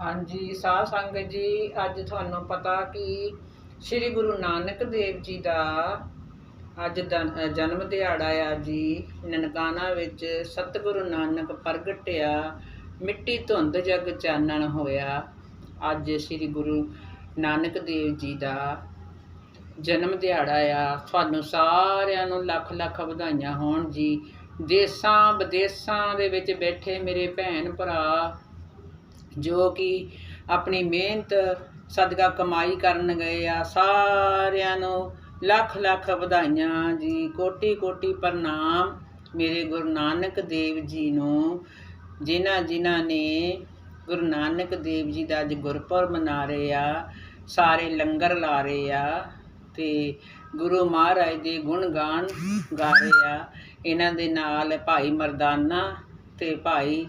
ਹਾਂਜੀ, ਸਾਧ ਸੰਗਤ ਜੀ, ਅੱਜ ਤੁਹਾਨੂੰ ਪਤਾ ਕਿ ਸ੍ਰੀ ਗੁਰੂ ਨਾਨਕ ਦੇਵ ਜੀ ਦਾ ਅੱਜ ਦਨ- ਜਨਮ ਦਿਹਾੜਾ ਆ ਜੀ। ਨਨਕਾਣਾ ਵਿੱਚ ਸਤਿਗੁਰੂ ਨਾਨਕ ਪ੍ਰਗਟਿਆ, ਮਿੱਟੀ ਧੁੰਦ ਜਗ ਚਾਨਣ ਹੋਇਆ। ਅੱਜ ਸ੍ਰੀ ਗੁਰੂ ਨਾਨਕ ਦੇਵ ਜੀ ਦਾ ਜਨਮ ਦਿਹਾੜਾ ਆ। ਤੁਹਾਨੂੰ ਸਾਰਿਆਂ ਨੂੰ ਲੱਖ ਲੱਖ ਵਧਾਈਆਂ ਹੋਣ ਜੀ। ਦੇਸਾਂ ਵਿਦੇਸਾਂ ਦੇ ਵਿੱਚ ਬੈਠੇ ਮੇਰੇ ਭੈਣ ਭਰਾ ਜੋ ਕਿ ਆਪਣੀ ਮਿਹਨਤ, ਸਦਕਾ ਕਮਾਈ ਕਰਨ ਗਏ ਆ, ਸਾਰਿਆਂ ਨੂੰ ਲੱਖ ਲੱਖ ਵਧਾਈਆਂ ਜੀ। ਕੋਟੀ ਕੋਟੀ ਪ੍ਰਣਾਮ ਮੇਰੇ ਗੁਰੂ ਨਾਨਕ ਦੇਵ ਜੀ ਨੂੰ, ਜਿਨ੍ਹਾਂ ਜਿਨ੍ਹਾਂ ਨੇ ਗੁਰੂ ਨਾਨਕ ਦੇਵ ਜੀ ਦਾ ਅੱਜ ਗੁਰਪੁਰਬ ਮਨਾ ਰਹੇ ਆ, ਸਾਰੇ ਲੰਗਰ ਲਾ ਰਹੇ ਆ ਤੇ ਗੁਰੂ ਮਹਾਰਾਜ ਦੇ ਗੁਣ ਗਾਣ ਗਾ ਰਹੇ ਆ। ਇਹਨਾਂ ਦੇ ਨਾਲ ਭਾਈ ਮਰਦਾਨਾ ਤੇ ਭਾਈ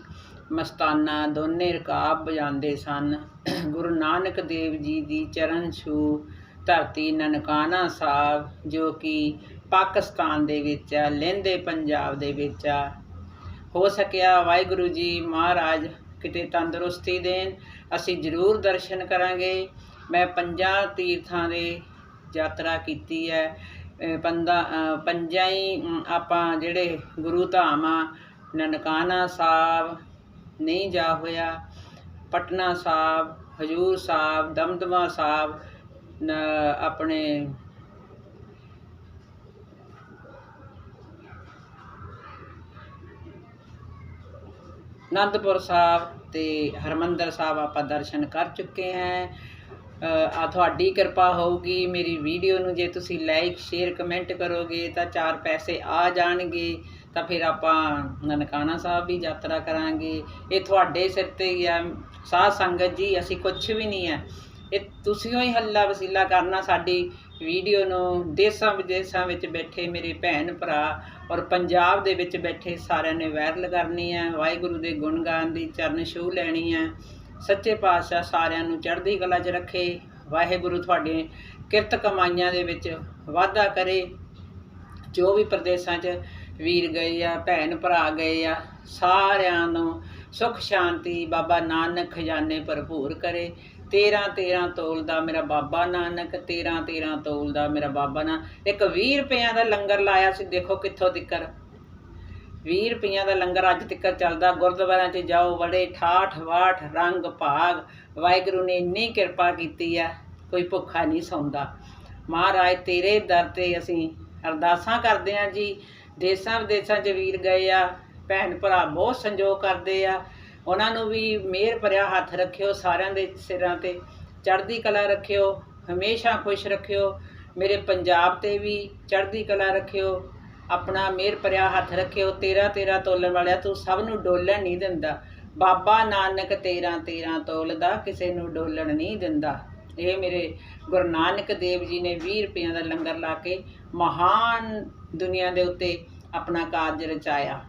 ਮਸਤਾਨਾ ਦੋਨੇ ਰਕਾਬ ਵਜਾਉਂਦੇ ਸਨ। ਗੁਰੂ ਨਾਨਕ ਦੇਵ ਜੀ ਦੀ ਚਰਨ ਛੂ ਧਰਤੀ ਨਨਕਾਣਾ ਸਾਹਿਬ ਜੋ ਕਿ ਪਾਕਿਸਤਾਨ ਦੇ ਵਿੱਚ ਆ, ਲਹਿੰਦੇ ਪੰਜਾਬ ਦੇ ਵਿੱਚ ਆ। ਹੋ ਸਕਿਆ ਵਾਹਿਗੁਰੂ ਜੀ ਮਹਾਰਾਜ ਕਿਤੇ ਤੰਦਰੁਸਤੀ ਦੇਣ। ਅਸੀਂ ਜ਼ਰੂਰ ਦਰਸ਼ਨ ਕਰਾਂਗੇ। ਮੈਂ ਪੰਜਾਂ ਤੀਰਥਾਂ ਦੇ ਯਾਤਰਾ ਕੀਤੀ ਹੈ। ਅਹ ਪੰਦਾ ਪੰਜਾਂ ਹੀ ਆਪਾਂ ਜਿਹੜੇ ਗੁਰੂ ਧਾਮ ਆ ਨਨਕਾਣਾ ਸਾਹਿਬ ਨਹੀਂ ਜਾ ਹੋਇਆ। ਪਟਨਾ ਸਾਹਿਬ, ਹਜੂਰ ਸਾਹਿਬ, ਦਮਦਮਾ ਸਾਹਿਬ ਆਪਣੇ ਅਨੰਦਪੁਰ ਸਾਹਿਬ ਤੇ ਹਰਮੰਦਰ ਸਾਹਿਬ ਆਪਾਂ ਦਰਸ਼ਨ ਕਰ ਚੁੱਕੇ ਹਾਂ। ਆ ਤੁਹਾਡੀ ਕਿਰਪਾ ਹੋਊਗੀ, ਮੇਰੀ ਵੀਡੀਓ ਨੂੰ ਜੇ ਤੁਸੀਂ ਲਾਈਕ ਸ਼ੇਅਰ ਕਮੈਂਟ ਕਰੋਗੇ, ਤਾਂ ਚਾਰ ਪੈਸੇ ਆ ਜਾਣਗੇ, ਤਾਂ ਫਿਰ ਆਪਾਂ ਨਨਕਾਣਾ ਸਾਹਿਬ ਵੀ ਯਾਤਰਾ ਕਰਾਂਗੇ। ਇਹ ਤੁਹਾਡੇ ਸਿਰ ਤੇ ਹੀ ਆ। ਸਾਧ ਸੰਗਤ ਜੀ, ਅਸੀਂ ਕੁਝ ਵੀ ਨਹੀਂ ਹੈ ਇਹ ਤੁਸੀਂ ਹੀ ਹੱਲਾ ਵਸੀਲਾ ਕਰਨਾ ਸਾਡੀ ਵੀਡੀਓ ਨੂੰ। ਦੇਸਾਂ ਵਿਦੇਸਾਂ ਵਿੱਚ ਬੈਠੇ ਮੇਰੇ ਭੈਣ ਭਰਾ ਔਰ ਪੰਜਾਬ ਦੇ ਵਿੱਚ ਬੈਠੇ ਸਾਰਿਆਂ ਨੇ ਵਾਇਰਲ ਕਰਨੀ ਹੈ ਵਾਹਿਗੁਰੂ ਦੇ ਗੁਣ ਗਾਨ ਦੀ ਚਰਨ ਛੂਹ ਲੈਣੀ ਹੈ ਸੱਚੇ ਪਾਤਸ਼ਾਹ ਸਾਰਿਆਂ ਨੂੰ ਚੜ੍ਹਦੀ ਕਲਾ 'ਚ ਰੱਖੇ, ਵਾਹਿਗੁਰੂ ਤੁਹਾਡੇ ਕਿਰਤ ਕਮਾਈਆਂ ਦੇ ਵਿੱਚ ਵਾਧਾ ਕਰੇ। ਜੋ ਵੀ ਪ੍ਰਦੇਸ਼ਾਂ 'ਚ ਵੀਰ ਗਏ ਆ, ਭੈਣ ਭਰਾ ਗਏ ਆ, ਸਾਰਿਆਂ ਨੂੰ ਸੁਖ ਸ਼ਾਂਤੀ, ਬਾਬਾ ਨਾਨਕ ਖਜ਼ਾਨੇ ਭਰਪੂਰ ਕਰੇ। 13 13 ਤੋਲ ਦਾ ਮੇਰਾ ਬਾਬਾ ਨਾਨਕ 13 13 ਤੋਲ ਦਾ ਮੇਰਾ ਬਾਬਾ ਨਾ। ਇੱਕ 20 ਰੁਪਈਆਂ ਦਾ ਲੰਗਰ ਲਾਇਆ ਸੀ, ਦੇਖੋ ਕਿੱਥੋਂ ਤਿੱਕਰ। 20 ਰੁਪਈਆਂ ਦਾ ਲੰਗਰ ਅੱਜ ਤੱਕ ਚੱਲਦਾ, ਗੁਰਦੁਆਰਿਆਂ 'ਚ ਜਾਓ ਬੜੇ ਠਾਠ, ਵਾਠ, ਰੰਗ, ਭਾਗ। ਵਾਹਿਗੁਰੂ ਨੇ ਇੰਨੀ ਕਿਰਪਾ ਕੀਤੀ ਆ, ਕੋਈ ਭੁੱਖਾ ਨਹੀਂ ਸੌਂਦਾ। ਮਹਾਰਾਜ, ਤੇਰੇ ਦਰ ਤੇ ਅਸੀਂ ਅਰਦਾਸਾਂ ਕਰਦੇ ਆ ਜੀ। ਦੇਸਾਂ ਵਿਦੇਸਾਂ 'ਚ ਵੀਰ ਗਏ ਆ, ਭੈਣ ਭਰਾ ਬਹੁਤ ਸੰਜੋਗ ਕਰਦੇ ਆ। ਉਹਨਾਂ ਨੂੰ ਵੀ ਮਿਹਰ ਭਰਿਆ ਹੱਥ ਰੱਖਿਓ, ਸਾਰਿਆਂ ਦੇ ਸਿਰਾਂ ਤੇ ਚੜ੍ਹਦੀ ਕਲਾ ਰੱਖਿਓ, ਹਮੇਸ਼ਾ ਖੁਸ਼ ਰੱਖਿਓ। ਮੇਰੇ ਪੰਜਾਬ ਤੇ ਵੀ ਚੜ੍ਹਦੀ ਕਲਾ ਰੱਖਿਓ। ਆਪਣਾ ਮਿਹਰ ਭਰਿਆ ਹੱਥ ਰੱਖਿਓ ਤੇਰਾ ਤੇਰਾ ਤੋਲਣ ਵਾਲਿਆ, ਤੂੰ ਸਭ ਨੂੰ ਡੋਲਣ ਨਹੀਂ ਦਿੰਦਾ। ਬਾਬਾ ਨਾਨਕ ਤੇਰਾ ਤੇਰਾ ਤੋਲਦਾ, ਕਿਸੇ ਨੂੰ ਡੋਲਣ ਨਹੀਂ ਦਿੰਦਾ। ਇਹ ਮੇਰੇ ਗੁਰੂ ਨਾਨਕ ਦੇਵ ਜੀ ਨੇ 20 ਰੁਪਈਆਂ ਦਾ ਲੰਗਰ ਲਾ ਕੇ ਮਹਾਨ ਦੁਨੀਆ ਦੇ ਉੱਤੇ ਆਪਣਾ ਕਾਰਜ ਰਚਾਇਆ।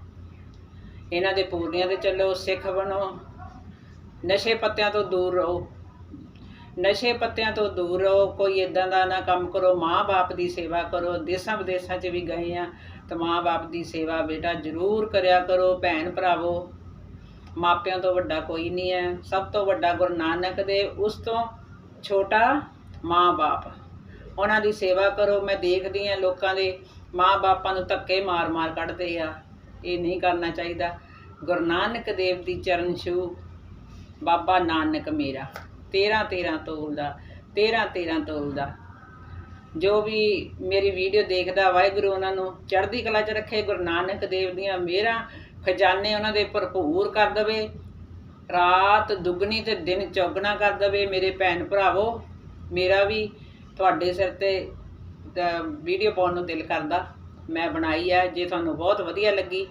ਇਹਨਾਂ ਦੇ ਪੂਰਨਿਆਂ ਤੇ ਚੱਲੋ, ਸਿੱਖ ਬਣੋ, ਨਸ਼ੇ ਪੱਤਿਆਂ ਤੋਂ ਦੂਰ ਰਹੋ। ਨਸ਼ੇ ਪੱਤਿਆਂ ਤੋਂ ਦੂਰ ਰਹੋ, ਕੋਈ ਇਦਾਂ ਦਾ ਨਾ ਕੰਮ ਕਰੋ, ਮਾਂ-ਬਾਪ ਦੀ ਸੇਵਾ ਕਰੋ ਦੇਸਾਂ ਵਿਦੇਸਾਂ 'ਚ ਵੀ ਗਏ ਆ, ਤਾਂ ਮਾਂ-ਬਾਪ ਦੀ ਸੇਵਾ ਬੇਟਾ ਜ਼ਰੂਰ ਕਰਿਆ ਕਰੋ, ਭੈਣ ਭਰਾਵੋ। ਮਾਪਿਆਂ ਤੋਂ ਵੱਡਾ ਕੋਈ ਨਹੀਂ ਹੈ। ਸਭ ਤੋਂ ਵੱਡਾ ਗੁਰੂ ਨਾਨਕ ਦੇਵ ਉਸ ਤੋਂ ਛੋਟਾ ਮਾਂ-ਬਾਪ। ਉਹਨਾਂ ਦੀ ਸੇਵਾ ਕਰੋ, ਮੈਂ ਦੇਖਦੀ ਆ ਲੋਕਾਂ ਦੇ ਮਾਂ-ਬਾਪਾਂ ਨੂੰ ਧੱਕੇ ਮਾਰ-ਮਾਰ ਕੱਢਦੇ ਆ। ਇਹ ਨਹੀਂ ਕਰਨਾ ਚਾਹੀਦਾ। ਗੁਰੂ ਨਾਨਕ ਦੇਵ ਦੀ ਚਰਨ ਛੂ, ਬਾਬਾ ਨਾਨਕ ਮੇਰਾ। 13 13 ਤੋਲ ਦਾ 13 13 ਤੋਲ ਦਾ। ਜੋ ਵੀ ਮੇਰੀ ਵੀਡੀਓ ਦੇਖਦਾ ਵਾਹਿਗੁਰੂ ਉਹਨਾਂ ਨੂੰ ਚੜ੍ਹਦੀ ਕਲਾ 'ਚ ਰੱਖੇ, ਗੁਰੂ ਨਾਨਕ ਦੇਵ ਦੀਆਂ ਮਿਹਰਾਂ, ਖਜ਼ਾਨੇ ਉਹਨਾਂ ਦੇ ਭਰਪੂਰ ਕਰ ਦਵੇ। ਰਾਤ ਦੁੱਗਣੀ ਤੇ ਦਿਨ ਚੌਗਣਾ ਕਰ ਦਵੇ, ਮੇਰੇ ਭੈਣ ਭਰਾਵੋ, ਮੇਰਾ ਵੀ ਤੁਹਾਡੇ ਸਿਰ ਤੇ ਵੀਡੀਓ ਪਾਉਣ ਨੂੰ ਦਿਲ ਕਰਦਾ। ਮੈਂ ਬਣਾਈ ਹੈ ਜੇ ਤੁਹਾਨੂੰ ਬਹੁਤ ਵਧੀਆ ਲੱਗੀ,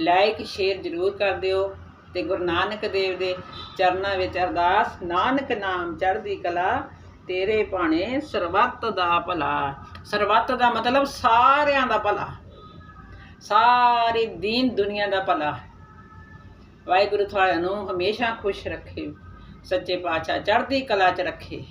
ਲਾਈਕ, ਸ਼ੇਅਰ ਜ਼ਰੂਰ ਕਰ ਦਿਓ। ਤੇ ਗੁਰੂ ਨਾਨਕ ਦੇਵ ਦੇ ਚਰਨਾਂ ਵਿੱਚ ਅਰਦਾਸ, ਨਾਨਕ ਨਾਮ ਚੜ੍ਹਦੀ ਕਲਾ, ਤੇਰੇ ਭਾਣੇ ਸਰਬੱਤ ਦਾ ਭਲਾ। ਸਰਬੱਤ ਦਾ ਮਤਲਬ ਸਾਰਿਆਂ ਦਾ ਭਲਾ। ਸਾਰੀ ਦੀਨ ਦੁਨੀਆ ਦਾ ਭਲਾ। ਵਾਹਿਗੁਰੂ ਤੁਹਾਨੂੰ ਹਮੇਸ਼ਾ ਖੁਸ਼ ਰੱਖੇ। ਸੱਚੇ ਪਾਤਸ਼ਾਹ ਚੜ੍ਹਦੀ ਕਲਾ 'ਚ ਰੱਖੇ।